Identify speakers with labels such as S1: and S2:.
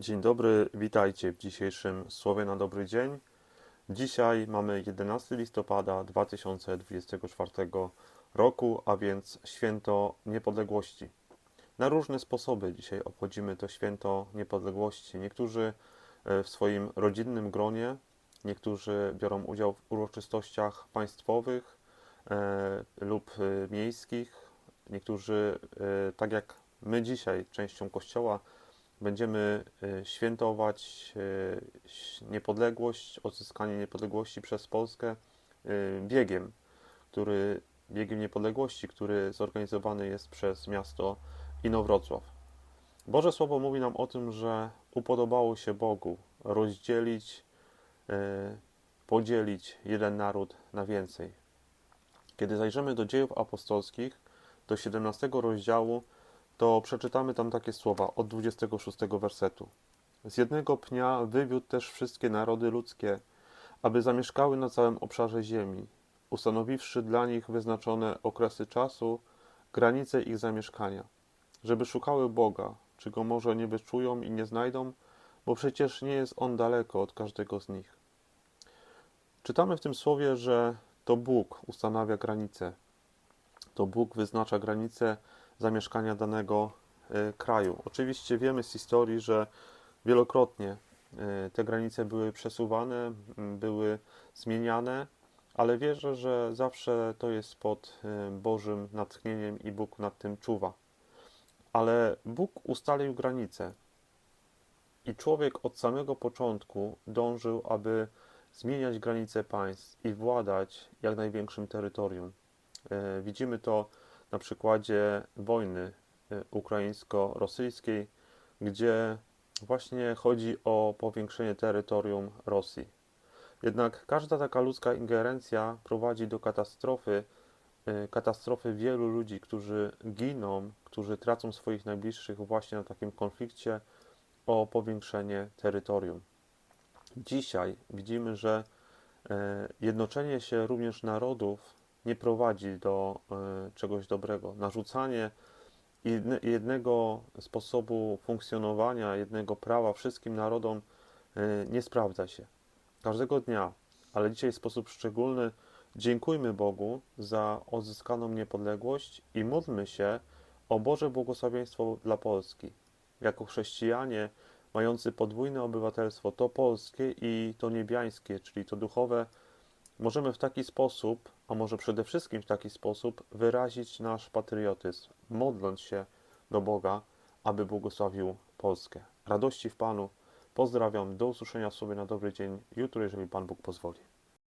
S1: Dzień dobry, witajcie w dzisiejszym Słowie na dobry dzień. Dzisiaj mamy 11 listopada 2024 roku, a więc święto niepodległości. Na różne sposoby dzisiaj obchodzimy to święto niepodległości. Niektórzy e, w swoim rodzinnym gronie, niektórzy biorą udział w uroczystościach państwowych e, lub e, miejskich, niektórzy, tak jak my dzisiaj, częścią Kościoła, będziemy e, świętować e, niepodległość, odzyskanie niepodległości przez Polskę e, biegiem, który, biegiem niepodległości, który zorganizowany jest przez miasto Inowrocław. Boże Słowo mówi nam o tym, że upodobało się Bogu rozdzielić, podzielić jeden naród na więcej. Kiedy zajrzymy do dziejów apostolskich, do 17 rozdziału, to przeczytamy tam takie słowa od 26 wersetu. Z jednego pnia wywiódł też wszystkie narody ludzkie, aby zamieszkały na całym obszarze ziemi, ustanowiwszy dla nich wyznaczone okresy czasu, granice ich zamieszkania, żeby szukały Boga, czy go może nie wyczują i nie znajdą, bo przecież nie jest on daleko od każdego z nich. Czytamy w tym słowie, że to Bóg ustanawia granice. To Bóg wyznacza granice zamieszkania danego e, kraju. Oczywiście wiemy z historii, że wielokrotnie e, te granice były przesuwane, były zmieniane, ale wierzę, że zawsze to jest pod e, Bożym natchnieniem i Bóg nad tym czuwa. Ale Bóg ustalił granice i człowiek od samego początku dążył, aby zmieniać granice państw i władać jak największym terytorium. Widzimy to na przykładzie wojny e, ukraińsko-rosyjskiej, gdzie właśnie chodzi o powiększenie terytorium Rosji. Jednak każda taka ludzka ingerencja prowadzi do katastrofy, e, katastrofy wielu ludzi, którzy giną, którzy tracą swoich najbliższych właśnie na takim konflikcie o powiększenie terytorium. Dzisiaj widzimy, że e, jednoczenie się również narodów nie prowadzi do e, czegoś dobrego. Narzucanie jedne- jednego sposobu funkcjonowania, jednego prawa wszystkim narodom e, nie sprawdza się. Każdego dnia, ale dzisiaj w sposób szczególny dziękujmy Bogu za odzyskaną niepodległość i módlmy się o Boże błogosławieństwo dla Polski. Jako chrześcijanie mający podwójne obywatelstwo, to polskie i to niebiańskie, czyli to duchowe, możemy w taki sposób, a może przede wszystkim w taki sposób, wyrazić nasz patriotyzm, modląc się do Boga, aby błogosławił Polskę. Radości w Panu. Pozdrawiam. Do usłyszenia sobie na dobry dzień jutro, jeżeli Pan Bóg pozwoli.